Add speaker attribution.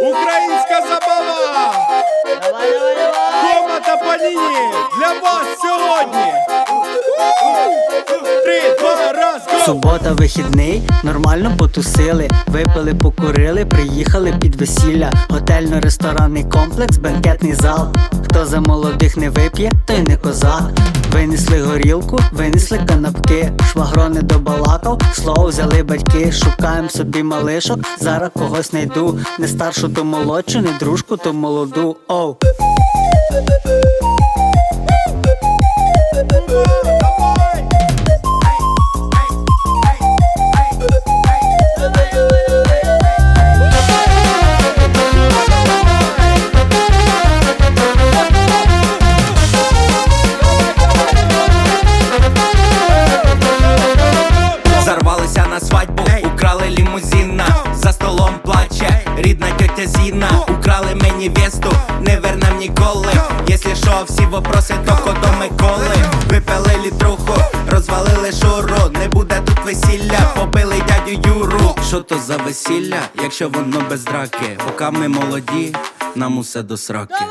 Speaker 1: Українська забава!
Speaker 2: Давай!
Speaker 1: Кома та паніні для вас сьогодні! Три, два, раз, го!
Speaker 2: Субота, вихідний, нормально потусили, випили, покурили, приїхали під весілля, готельно-ресторанний комплекс, бенкетний зал. Хто за молодих не вип'є, той не козак. Винесли горілку, винесли канапки, швагрони добалакав, слово взяли батьки, шукаємо собі малишок, зараз когось найду, не старшу, то молодшу, не дружку, то молоду. Оу.
Speaker 1: Давай!
Speaker 3: Рідна тетя Зіна, украли мені весту, не вернем ніколи. Якщо що, всі вопроси, то до Миколи. Випили літруху, розвалили шуру, не буде тут весілля, побили дядю Юру. Що то за весілля, якщо воно без драки? Поки ми молоді, нам усе до сраки.